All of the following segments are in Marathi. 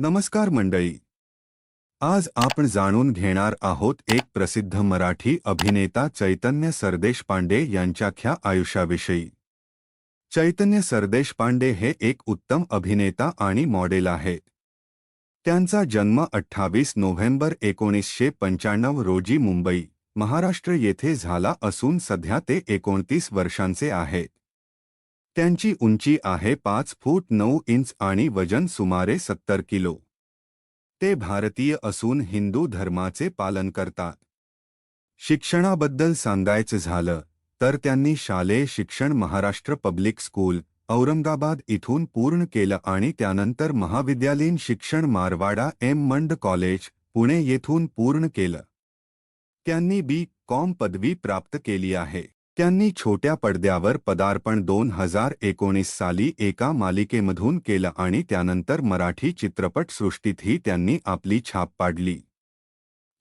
नमस्कार मंडळी. आज आपण जाणून घेणार आहोत एक प्रसिद्ध मराठी अभिनेता चैतन्य सरदेश पांडे यांच्याख्या आयुष्याविषयी. चैतन्य सरदेश पांडे हे एक उत्तम अभिनेता आणि मॉडेल आहे. त्यांचा जन्म अठ्ठावीस नोव्हेंबर एकोणीसशे पंच्याण्णव रोजी मुंबई महाराष्ट्र येथे झाला असून सध्या ते एकोणतीस वर्षांचे आहेत. त्यांची उंची आहे पाच फूट नऊ इंच आणि वजन सुमारे सत्तर किलो. ते भारतीय असून हिंदू धर्माचे पालन करतात. शिक्षणाबद्दल सांगायचं झालं तर त्यांनी शालेय शिक्षण महाराष्ट्र पब्लिक स्कूल औरंगाबाद इथून पूर्ण केलं आणि त्यानंतर महाविद्यालयीन शिक्षण मारवाडा एम मंड कॉलेज पुणे येथून पूर्ण केलं. त्यांनी बी. कॉम पदवी प्राप्त केली आहे. त्यांनी छोट्या पडद्यावर पदार्पण दोन हज़ार एकोणीस साली एका मालिकेमधून केलं आणि त्यानंतर मराठी चित्रपटसृष्टीतही त्यांनी आपली छाप पाडली.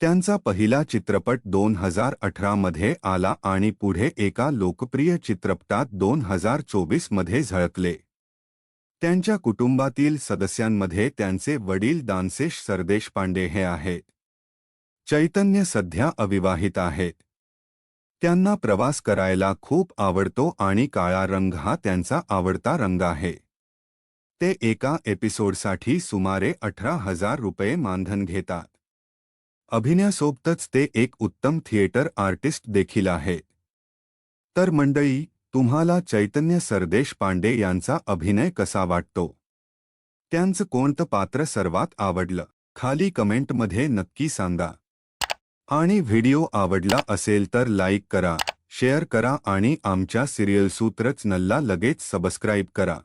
त्यांचा पहिला चित्रपट दोन हज़ार अठरामध्ये आला आणि पुढे एका लोकप्रिय चित्रपटात दोन हज़ार चोवीसमध्ये झळकले. त्यांच्या कुटुंबातील सदस्यांमध्ये त्यांचे वडील दानसेश सरदेशपांडे हे आहेत. चैतन्य सध्या अविवाहित आहेत. त्यांना प्रवास करायला खूप आवडतो आणि काळा रंग हा त्यांचा आवडता रंग आहे. ते एका एपिसोडसाठी सुमारे अठरा हजार रुपये मानधन घेतात. अभिनयासोबतच ते एक उत्तम थिएटर आर्टिस्ट देखील आहेत तर मंडळी तुम्हाला चैतन्य सरदेश पांडे यांचा अभिनय कसा वाटतो? त्यांचं कोणतं पात्र सर्वात आवडलं? खाली कमेंटमध्ये नक्की सांगा. आणि व्हिडिओ आवडला असेल तर लाईक करा शेअर करा आणि आमच्या सिरियल सूत्रच नल्ला लगेच सबस्क्राईब करा.